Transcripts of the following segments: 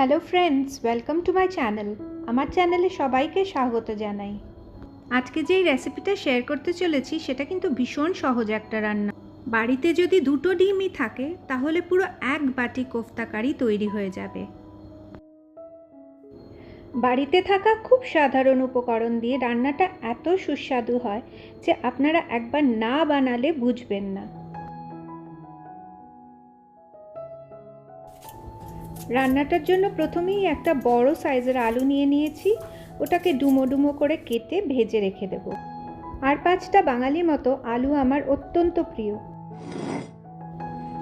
Hello friends welcome to my channel আমার চ্যানেলে সবাইকে স্বাগত জানাই। আজকে যেই রেসিপিটা শেয়ার করতে চলেছি, সেটা কিন্তু ভীষণ সহজ একটা রান্না। বাড়িতে যদি দুটো ডিমই থাকে, তাহলে পুরো এক বাটি কোফতা কারি তৈরি হয়ে যাবে। বাড়িতে থাকা খুব সাধারণ উপকরণ দিয়ে রান্নাটা এত সুস্বাদু হয় যে আপনারা একবার না বানালে বুঝবেন না। রান্নাটার জন্য প্রথমেই একটা বড় সাইজের আলু নিয়ে নিয়েছি। ওটাকে ডুমো ডুমো করে কেটে ভেজে রেখে দেব। আর পাঁচটা বাঙালি মতো আলু আমার অত্যন্ত প্রিয়।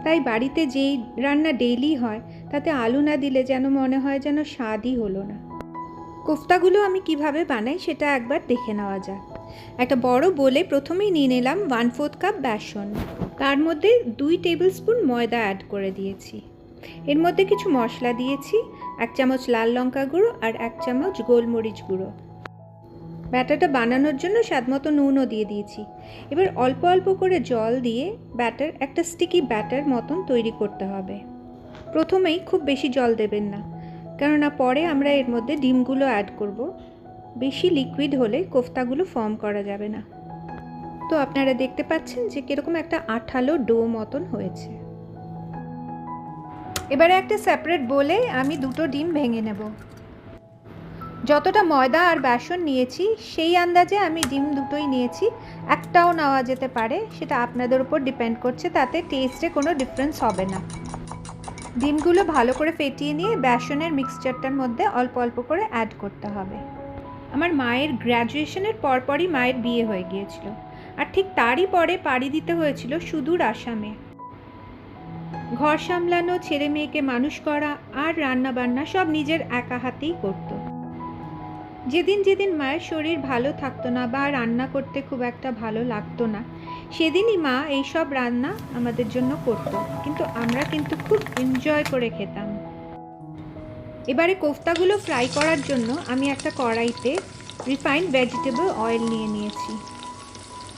তাই বাড়িতে যেই রান্না ডেইলি হয়, তাতে আলু না দিলে যেন মনে হয় যেন স্বাদই হলো না। কোফতাগুলো আমি কীভাবে বানাই সেটা একবার দেখে নেওয়া যাক। একটা বড় বলে প্রথমেই নিয়ে নিলাম ওয়ান ফোর্থ কাপ বেসন। তার মধ্যে দুই টেবিল স্পুন ময়দা অ্যাড করে দিয়েছি। এর মধ্যে কিছু মশলা দিয়েছি, এক চামচ লাল লঙ্কা গুঁড়ো আর এক চামচ গোলমরিচ গুঁড়ো। ব্যাটারটা বানানোর জন্য স্বাদমতো নুনও দিয়ে দিয়েছি। এবার অল্প অল্প করে জল দিয়ে ব্যাটার, একটা স্টিকি ব্যাটার মতন তৈরি করতে হবে। প্রথমেই খুব বেশি জল দেবেন না, কেননা পরে আমরা এর মধ্যে ডিমগুলো অ্যাড করব। বেশি লিকুইড হলে কোফতাগুলো ফর্ম করা যাবে না। তো আপনারা দেখতে পাচ্ছেন যে কীরকম একটা আঠালো ডো মতন হয়েছে। এবারে একটা সেপারেট বলে আমি দুটো ডিম ভেঙে নেব। যতটা ময়দা আর বেসন নিয়েছি, সেই আন্দাজে আমি ডিম দুটোই নিয়েছি। একটাও নেওয়া যেতে পারে, সেটা আপনাদের উপর ডিপেন্ড করছে, তাতে টেস্টে কোনো ডিফারেন্স হবে না। ডিমগুলো ভালো করে ফেটিয়ে নিয়ে বেসনের মিক্সচারটার মধ্যে অল্প অল্প করে অ্যাড করতে হবে। আমার মায়ের গ্র্যাজুয়েশনের পরপরই মায়ের বিয়ে হয়ে গিয়েছিল। আর ঠিক তারই পরে পাড়ি দিতে হয়েছিল সুদূর আসামে। ঘর সামলানো, ছেলে মেয়েকে মানুষ করা আর রান্না বান্না সব নিজের একা হাতেই করত। যেদিন যেদিন মায়ের শরীর ভালো থাকতো না বা রান্না করতে খুব একটা ভালো লাগতো না, সেদিনই মা এইসব রান্না আমাদের জন্য করত। কিন্তু আমরা কিন্তু খুব এনজয় করে খেতাম। এবারে কোফতাগুলো ফ্রাই করার জন্য আমি একটা কড়াইতে রিফাইন্ড ভেজিটেবল অয়েল নিয়ে নিয়েছি।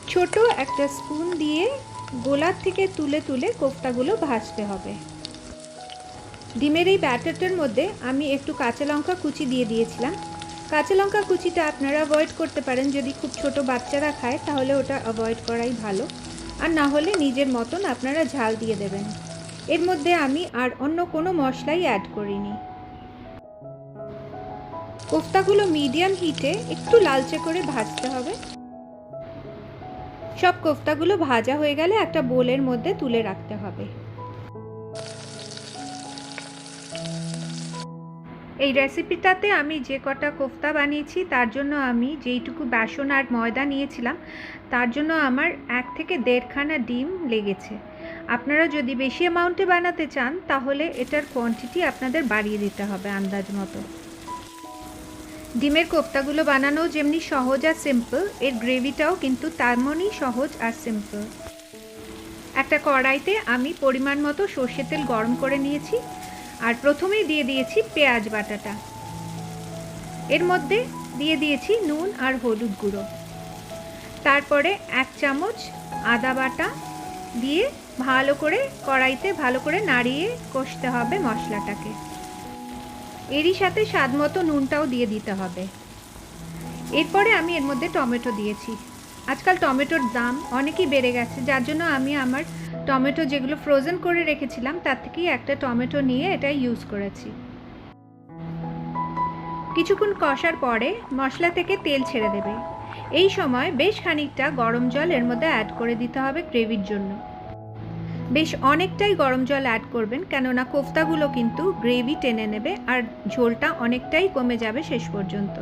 ছোট একটা স্পুন দিয়ে গোলার থেকে তুলে তুলে কোফতাগুলো ভাজতে হবে। ডিমের এই ব্যাটারটার মধ্যে আমি একটু কাঁচা লঙ্কা কুচি দিয়ে দিয়েছিলাম। কাঁচা লঙ্কা কুচিটা আপনারা অ্যাভয়েড করতে পারেন, যদি খুব ছোট বাচ্চারা খায়, তাহলে ওটা অ্যাভয়েড করাই ভালো। আর না হলে নিজের মতন আপনারা ঝাল দিয়ে দেবেন। এর মধ্যে আমি আর অন্য কোনো মশলাই অ্যাড করিনি। কোফতাগুলো মিডিয়াম হিটে একটু লালচে করে ভাজতে হবে। সব কোফতাগুলো ভাজা হয়ে গেলে একটা বোলের মধ্যে তুলে রাখতে হবে। এই রেসিপিটাতে আমি যে কটা কোফতা বানিয়েছি, তার জন্য আমি যেইটুকু বেসন আর ময়দা নিয়েছিলাম, তার জন্য আমার এক থেকে দেড়খানা ডিম লেগেছে। আপনারা যদি বেশি অ্যামাউন্টে বানাতে চান, তাহলে এটার কোয়ান্টিটি আপনাদের বাড়িয়ে দিতে হবে আন্দাজ মতো। ডিমের কোফতাগুলো বানানো যেমনি সহজ আর সিম্পল এর গ্রেভিটাও কিন্তু তেমনই সহজ আর সিম্পল একটা কড়াইতে আমি পরিমাণ মতো সর্ষে তেল গরম করে নিয়েছি, আর প্রথমেই দিয়ে দিয়েছি পেঁয়াজ বাটাটা। এর মধ্যে দিয়ে দিয়েছি নুন আর হলুদ গুঁড়ো। তারপরে এক চামচ আদা বাটা দিয়ে ভালো করে কড়াইতে ভালো করে নাড়িয়ে কষতে হবে মশলাটাকে। এরই সাথে স্বাদ মতো নুনটাও দিয়ে দিতে হবে। এরপরে আমি এর মধ্যে টমেটো দিয়েছি। আজকাল টমেটোর দাম অনেকই বেড়ে গেছে, যার জন্য আমি আমার টমেটো যেগুলো ফ্রোজেন করে রেখেছিলাম, তার থেকেই একটা টমেটো নিয়ে এটা ইউজ করেছি। কিছুক্ষণ কষার পরে মশলা থেকে তেল ছেড়ে দেবে। এই সময় বেশ খানিকটা গরম জল এর মধ্যে অ্যাড করে দিতে হবে গ্রেভির জন্য। বেশ অনেকটাই গরম জল অ্যাড করবেন, কেননা কোফতাগুলো কিন্তু গ্রেভি টেনে নেবে আর ঝোলটা অনেকটাই কমে যাবে শেষ পর্যন্ত।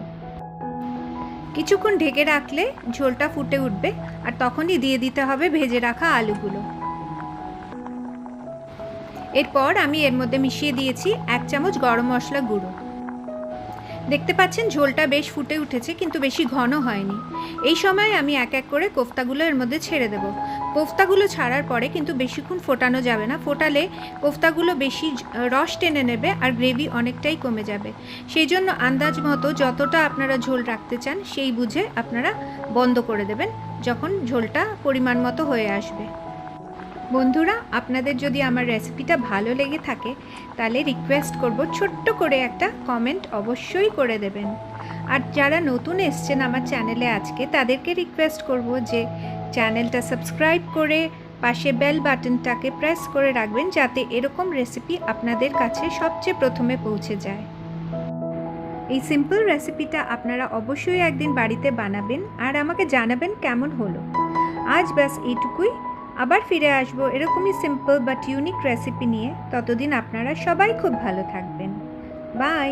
কিছুক্ষণ ঢেকে রাখলে ঝোলটা ফুটে উঠবে আর তখনই দিয়ে দিতে হবে ভেজে রাখা আলুগুলো। এরপর আমি এর মধ্যে মিশিয়ে দিয়েছি এক চামচ গরম মশলা গুঁড়ো। দেখতে পাচ্ছেন ঝোলটা বেশ ফুটে উঠেছে, কিন্তু বেশি ঘন হয়নি। এই সময় আমি এক এক করে কোফতাগুলো এর মধ্যে ছেড়ে দেব। কোফতাগুলো ছাড়ার পরে কিন্তু বেশিক্ষণ ফোটানো যাবে না। ফোটালে কোফতাগুলো বেশি রস টেনে নেবে আর গ্রেভি অনেকটাই কমে যাবে। সেই জন্য আন্দাজ মতো যতটা আপনারা ঝোল রাখতে চান, সেই বুঝে আপনারা বন্ধ করে দেবেন যখন ঝোলটা পরিমাণ মতো হয়ে আসবে। বন্ধুরা, আপনাদের যদি আমার রেসিপিটা ভালো লেগে থাকে, তাহলে রিকোয়েস্ট করব ছোট্ট করে একটা কমেন্ট অবশ্যই করে দেবেন। আর যারা নতুন এসছেন আমার চ্যানেলে আজকে, তাদেরকে রিকোয়েস্ট করব যে চ্যানেলটা সাবস্ক্রাইব করে পাশে বেল বাটনটাকে প্রেস করে রাখবেন, যাতে এরকম রেসিপি আপনাদের কাছে সবচেয়ে প্রথমে পৌঁছে যায়। এই সিম্পল রেসিপিটা আপনারা অবশ্যই একদিন বাড়িতে বানাবেন, আর আমাকে জানাবেন কেমন হলো। আজ ব্যাস এইটুকুই। আবার ফিরে আসব এরকমই সিম্পল বাট ইউনিক রেসিপি নিয়ে। ততদিন আপনারা সবাই খুব ভালো থাকবেন। বাই